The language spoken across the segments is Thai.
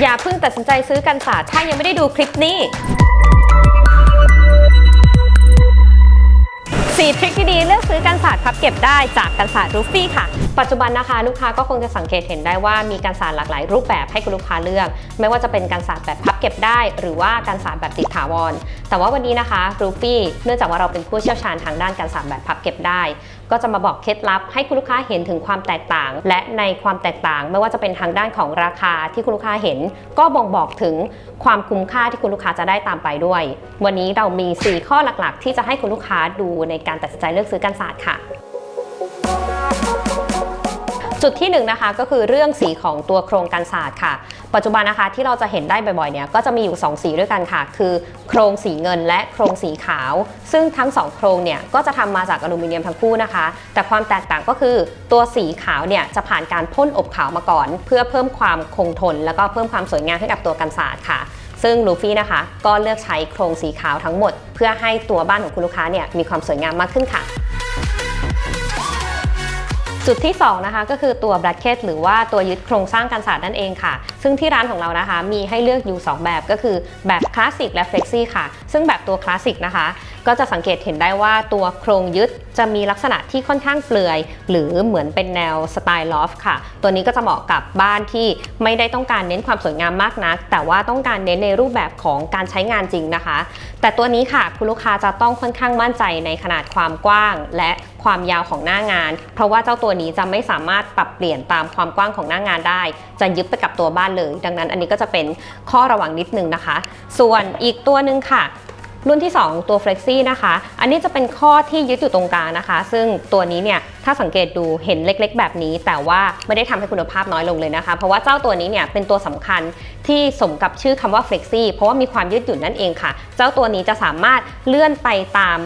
อย่าเพิ่งตัดสินใจซื้อกันศาสตร์ถ้ายังไม่ได้ดูคลิปนี้สี่ทริคที่ดีเลือกซื้อกันศาสตร์พับเก็บได้จากกันศาสตร์รูฟี่ค่ะปัจจุบันนะคะลูกค้าก็คงจะสังเกตเห็นได้ว่ามีกันศาสตร์หลากหลายรูปแบบให้คุณลูกค้าเลือก ไม่ว่าจะเป็นกันศาสตร์แบบพับเก็บได้ หรือว่ากันศาสตร์แบบติดถาวร แต่ว่าวันนี้นะคะรูฟี่เนื่องจากว่าเราเป็นผู้เชี่ยวชาญทางด้านกันศาสตร์แบบพับเก็บได้ ก็จะมาบอกเคล็ดลับให้คุณลูกค้าเห็นถึงความแตกต่าง และในความแตกต่าง ไม่ว่าจะเป็นทางด้านของราคาที่คุณลูกค้าเห็น ก็บ่งบอกถึงความคุ้มค่าที่คุณลูกค้าจะได้ตามไปด้วย วันนี้เรามี 4 ข้อหลักๆ ที่จะให้คุณลูกค้าดูในการตัดสินใจเลือกซื้อกันศาสตร์ค่ะ จุดที่1นงนะคะก็คือเรื่องสีของตัวโครงกันศาสตร์ค่ะ ปัจจุบันนะคะที่เราจะเห็นได้บ่อยๆเนี่ยก็จะมีอยู่ 2 สีด้วยกันค่ะ คือโครงสีเงินและโครงสีขาว ซึ่งทั้ง 2 โครงเนี่ยก็จะทำมาจากอลูมิเนียมทั้งคู่นะคะ แต่ความแตกต่างก็คือตัวสีขาวเนี่ยจะผ่านการพ่นอบขาวมาก่อน เพื่อเพิ่มความคงทน แล้วก็เพิ่มความสวยงามให้กับตัวกันศาสตร์ค่ะซึ่งลูฟี่นะคะก็เลือกใช้โครงสีขาวทั้งหมด เพื่อให้ตัวบ้านของคุณลูกค้าเนี่ยมีความสวยงามมากขึ้นค่ะ จุดที่2นะคะก็คือตัวแบล็กเ t หรือว่าตัวยึดโครงสร้างกันศาสตร์นั่นเองค่ะ ซึ่งที่ร้านของเรานะคะมีให้เลือกอยู่ 2 แบบก็คือแบบคลาสสิกและเฟล็กซี่ค่ะ ซึ่งแบบตัวคลาสสิกนะคะ ก็จะสังเกตเห็นได้ว่าตัวโครงยึดจะมีลักษณะที่ค่อนข้างเปลือย หรือเหมือนเป็นแนวสไตล์ลอฟค่ะ ตัวนี้ก็จะเหมาะกับบ้านที่ไม่ได้ต้องการเน้นความสวยงามมากนัก แต่ว่าต้องการเน้นในรูปแบบของการใช้งานจริงนะคะ แต่ตัวนี้ค่ะคุณลูกค้าจะต้องค่อนข้างมั่นใจในขนาดความกว้าง และความยาวของหน้างาน เพราะว่าเจ้าตัวนี้จะไม่สามารถปรับเปลี่ยนตามความกว้างของหน้างานได้ จะยึดไปกับตัวบ้านเลย ดังนั้นอันนี้ก็จะเป็นข้อระวังนิดนึงนะคะ ส่วนอีกตัวหนึ่งค่ะรุ่นที่ 2 ตัว Flexi นะคะ อันนี้จะเป็นข้อที่ยึดอยู่ตรงกลางนะคะ ซึ่งตัวนี้เนี่ย ถ้าสังเกตดูเห็นเล็กๆ แบบนี้ แต่ว่าไม่ได้ทำให้คุณภาพน้อยลงเลยนะคะ เพราะว่าเจ้าตัวนี้เนี่ย เป็นตัวสำคัญที่สมกับชื่อคำว่า Flexi เพราะว่ามีความยืดหยุ่นนั่นเองค่ะ เจ้าตัวนี้จะสามารถเลื่อนไปตาม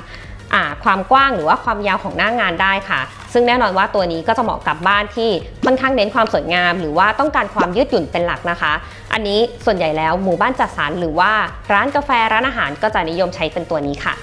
ความกว้างหรือว่าความยาวของหน้างานได้ค่ะ ซึ่งแน่นอนว่าตัวนี้ก็จะเหมาะกับบ้านที่ค่อนข้างเน้นความสวยงาม หรือว่าต้องการความยืดหยุ่นเป็นหลักนะคะ อันนี้ส่วนใหญ่แล้วหมู่บ้านจัดสรรหรือว่าร้านกาแฟร้านอาหารก็จะนิยมใช้เป็นตัวนี้ค่ะ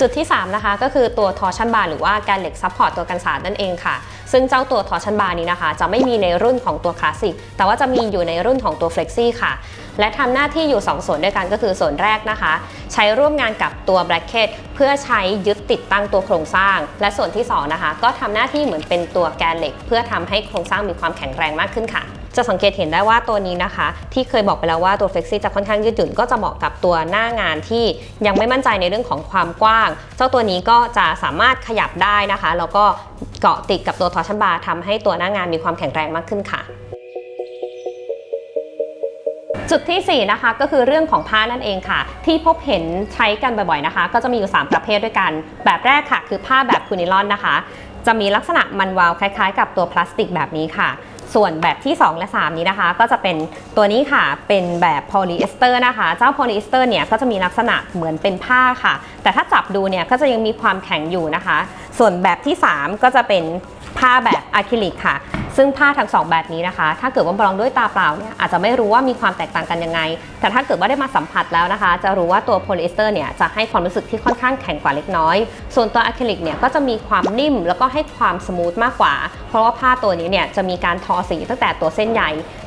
จุดที่ 3 นะคะก็คือตัวทอชันบาร์หรือว่าแกนเหล็กซัพพอร์ตตัวกันสาดนั่นเองค่ะ ซึ่งเจ้าตัวทอชันบาร์นี้นะคะ จะไม่มีในรุ่นของตัวคลาสสิกแต่ว่าจะมีอยู่ในรุ่นของตัวเฟล็กซี่ค่ะ และทำหน้าที่อยู่ 2 ส่วนด้วยกันก็คือส่วนแรกนะคะ ใช้ร่วมงานกับตัวแบล็กเ t เพื่อใช้ยึดติดตั้งตัวโครงสร้าง และส่วนที่2นะคะก็ทำหน้าที่เหมือนเป็นตัวแกนเหล็ก เพื่อทำให้โครงสร้างมีความแข็งแรงมากขึ้นค่ะ จะสังเกตเห็นได้ว่าตัวนี้นะคะ ที่เคยบอกไปแล้วว่าตัวเฟกซี่จะค่อนข้างยืดหยุ่นก็จะเหมาะกับตัวหน้างานที่ยังไม่มั่นใจในเรื่องของความกว้าง เจ้าตัวนี้ก็จะสามารถขยับได้นะคะ แล้วก็เกาะติดกับตัวทอชันบาร์ทำให้ตัวหน้างานมีความแข็งแรงมากขึ้นค่ะจุดทีสี่4 นะคะก็คือเรื่องของผ้านั่นเองค่ะ ที่พบเห็นใช้กันบ่อยๆนะคะ ก็จะมีอยู่ 3 ประเภทด้วยกัน แบบแรกค่ะ คือผ้าแบบคูนิลอนนะคะ จะมีลักษณะมันวาวคล้ายๆ กับตัวพลาสติกแบบนี้ค่ะ ส่วนแบบที่ 2 และ 3 นี้นะคะ ก็จะเป็นตัวนี้ค่ะเป็นแบบโพลีเอสเตอร์นะคะ เจ้าโพลีเอสเตอร์เนี่ยก็จะมีลักษณะเหมือนเป็นผ้าค่ะ แต่ถ้าจับดูเนี่ยก็จะยังมีความแข็งอยู่นะคะ ส่วนแบบที่ 3 ก็จะเป็นผ้าแบบอะคริลิกค่ะ ซึ่งผ้าทั้งสองแบบนี้นะคะ ถ้าเกิดว่ามองด้วยตาเปล่าเนี่ยอาจจะไม่รู้ว่ามีความแตกต่างกันยังไง แต่ถ้าเกิดว่าได้มาสัมผัสแล้วนะคะ จะรู้ว่าตัวโพลีเอสเตอร์เนี่ยจะให้ความรู้สึกที่ค่อนข้างแข็งกว่าเล็กน้อย ส่วนตัวอะคริลิกเนี่ยก็จะมีความนิ่มแล้วก็ให้ความสมูทมากกว่า เพราะว่าผ้าตัวนี้เนี่ยจะมีการทอสีตั้งแต่ตัวเส้นใย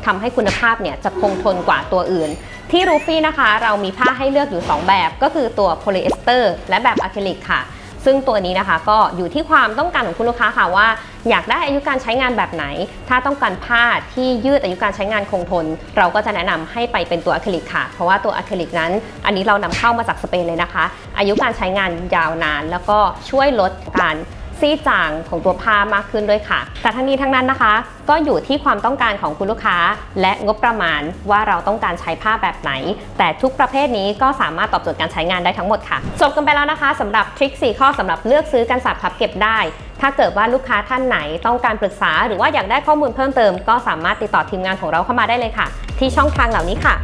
ทำให้คุณภาพเนี่ยจะคงทนกว่าตัวอื่น ที่รูฟี่นะคะ เรามีผ้าให้เลือกอยู่ 2 แบบ ก็คือตัวโพลีเอสเตอร์และแบบอะคริลิกค่ะ ซึ่งตัวนี้นะคะก็อยู่ที่ความต้องการของคุณลูกค้าค่ะว่า อยากได้อายุการใช้งานแบบไหน ถ้าต้องการผ้าที่ยืดอายุการใช้งานคงทน เราก็จะแนะนำให้ไปเป็นตัวอะคริลิกค่ะ เพราะว่าตัวอะคริลิกนั้น อันนี้เรานำเข้ามาจากสเปนเลยนะคะ อายุการใช้งานยาวนาน แล้วก็ช่วยลดการ ซีดจางของตัวผ้ามากขึ้นด้วยค่ะ แต่ทั้งนี้ทั้งนั้นนะคะ ก็อยู่ที่ความต้องการของคุณลูกค้า และงบประมาณว่าเราต้องการใช้ผ้าแบบไหน แต่ทุกประเภทนี้ก็สามารถตอบโจทย์การใช้งานได้ทั้งหมดค่ะ จบกันไปแล้วนะคะสำหรับทริค4ข้อสำหรับเลือกซื้อกันสาบพับเก็บได้ถ้าเกิดว่าลูกค้าท่านไหนต้องการปรึกษา หรือว่าอยากได้ข้อมูลเพิ่มเติม ก็สามารถติดต่อทีมงานของเราเข้ามาได้เลยค่ะ ที่ช่องทางเหล่านี้ค่ะ